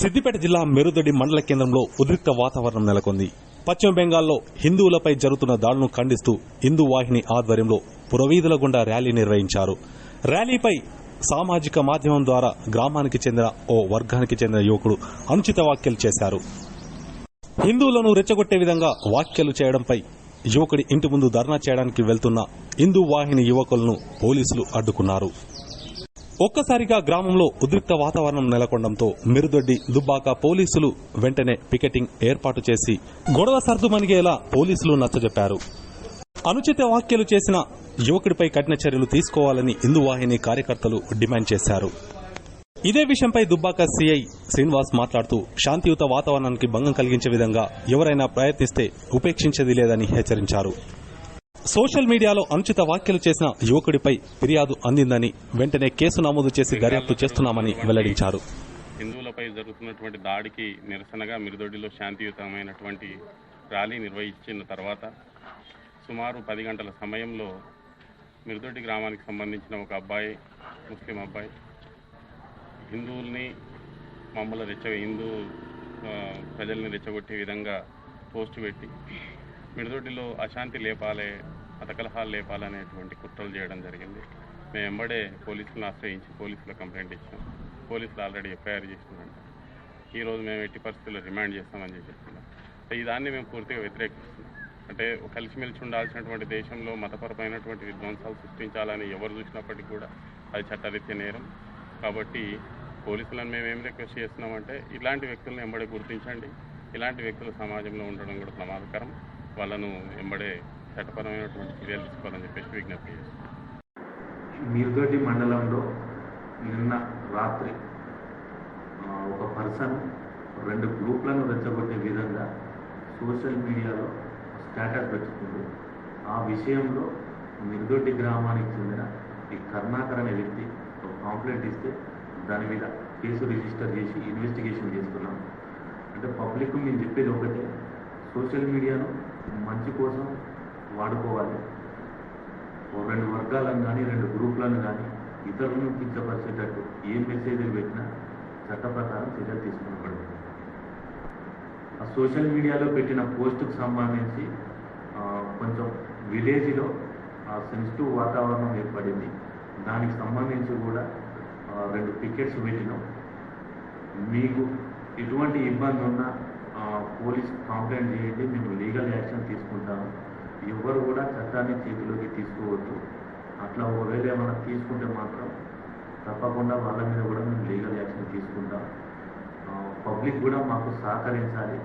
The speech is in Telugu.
సిద్దిపేట జిల్లా మెరుదొడి మండల కేంద్రంలో ఉద్రిక్త వాతావరణం నెలకొంది. పశ్చిమ బెంగాల్లో హిందువులపై జరుగుతున్న దాడులను ఖండిస్తూ హిందూ వాహిని ఆధ్వర్యంలో పురవీధుల గుండా ర్యాలీ నిర్వహించారు. ర్యాలీపై సామాజిక మాధ్యమం ద్వారా గ్రామానికి చెందిన ఓ వర్గానికి చెందిన యువకుడు అనుచిత వ్యాఖ్యలు చేశారు. హిందువులను రెచ్చగొట్టే విధంగా వ్యాఖ్యలు చేయడంపై యువకుడి ఇంటి ముందు ధర్నా చేయడానికి వెళ్తున్న హిందూ వాహిని యువకులను పోలీసులు అడ్డుకున్నారు. ఒక్కసారిగా గ్రామంలో ఉద్రిక్త వాతావరణం నెలకొనడంతో మిరుదొడ్డి దుబ్బాక పోలీసులు వెంటనే పికెటింగ్ ఏర్పాటు చేసి గొడవ సర్దుమణిగేలా పోలీసులు నచ్చజెప్పారు. అనుచిత వ్యాఖ్యలు చేసిన యువకుడిపై కఠిన చర్యలు తీసుకోవాలని ఇందువాహిని కార్యకర్తలు డిమాండ్ చేశారు. ఇదే విషయంపై దుబ్బాక సీఐ శ్రీనివాస్ మాట్లాడుతూ శాంతియుత వాతావరణానికి భంగం కలిగించే విధంగా ఎవరైనా ప్రయత్నిస్తే ఉపేక్షించేది లేదని హెచ్చరించారు. సోషల్ మీడియాలో అనుచిత వ్యాఖ్యలు చేసిన యువకుడిపై ఫిర్యాదు అందిందని వెంటనే కేసు నమోదు చేసి దర్యాప్తు చేస్తున్నామని వెల్లడించారు. హిందువులపై జరుగుతున్నటువంటి దాడికి నిరసనగా మిరుదొడ్డిలో శాంతియుతమైనటువంటి ర్యాలీ నిర్వహించిన తర్వాత సుమారు పది గంటల సమయంలో మిరుదొడ్డి గ్రామానికి సంబంధించిన ఒక అబ్బాయి ముస్లిం అబ్బాయి హిందువుల్ని మమ్మల్ని రెచ్చ హిందూ ప్రజల్ని రెచ్చగొట్టే విధంగా పోస్టు పెట్టి మిరుదొడ్డిలో అశాంతి లేపాలే అతకలహాలు లేపాలనేటువంటి కుట్రలు చేయడం జరిగింది. మేము వెంబడే పోలీసులను ఆశ్రయించి పోలీసుల కంప్లైంట్ ఇచ్చాం. పోలీసులు ఆల్రెడీ ఎఫ్ఐఆర్ చేసినారంట ఈరోజు మేము ఎట్టి పరిస్థితుల్లో రిమాండ్ చేస్తామని చెప్పి సో ఈ దాన్ని మేము పూర్తిగా వ్యతిరేకిస్తున్నాం. అంటే కలిసిమెలిసి ఉండాల్సినటువంటి దేశంలో మతపరమైనటువంటి విధ్వంసాలు సృష్టించాలని ఎవరు చూసినప్పటికీ కూడా అది చట్టరీత్య నేరం. కాబట్టి పోలీసులను మేము ఏం రిక్వెస్ట్ చేస్తున్నామంటే ఇలాంటి వ్యక్తులను ఎంబడే గుర్తించండి. ఇలాంటి వ్యక్తులు సమాజంలో ఉండడం కూడా ప్రమాదకరం. వాళ్ళను ఎంబడే చట్టపరమైనటువంటి చర్యలు తీసుకోవాలని చెప్పేసి విజ్ఞప్తి చేస్తున్నాం మండలంలో నిన్న రాత్రి ఒక పర్సన్ రెండు గ్రూప్లను రెచ్చగొట్టే విధంగా సోషల్ మీడియాలో స్టేటస్ పెట్టుకుంది ఆ విషయంలో మిర్దొడ్డి గ్రామానికి చెందిన ఈ కర్ణాకర్ అనే వ్యక్తి ఒక కాంప్లైంట్ ఇస్తే దాని మీద కేసు రిజిస్టర్ చేసి ఇన్వెస్టిగేషన్ చేస్తున్నాం. అంటే పబ్లిక్ మేము చెప్పేది ఒకటే సోషల్ మీడియాను మంచి కోసం వాడుకోవాలి. ఓ రెండు వర్గాలను కానీ రెండు గ్రూపులను కానీ ఇతరులను కించపరిచేటట్టు ఏ మెసేజ్లు పెట్టినా చట్ట ప్రకారం చర్యలు తీసుకునబడుతుంది. ఆ సోషల్ మీడియాలో పెట్టిన పోస్టుకు సంబంధించి కొంచెం విలేజ్లో సెన్సిటివ్ వాతావరణం ఏర్పడింది. దానికి సంబంధించి కూడా రెండు పికెట్స్ పెట్టినాం. మీకు ఎటువంటి ఇబ్బంది ఉన్నా పోలీస్ కంప్లైంట్ చేయండి. మేము లీగల్ యాక్షన్ తీసుకుంటాము. ఎవరు కూడా చట్టాన్ని చేతిలోకి తీసుకోవద్దు. అట్లా ఒకవేళ ఏమైనా తీసుకుంటే మాత్రం తప్పకుండా వాళ్ళ మీద కూడా మేము లీగల్ యాక్షన్ తీసుకుంటాం. పబ్లిక్ కూడా మాకు సహకరించాలి.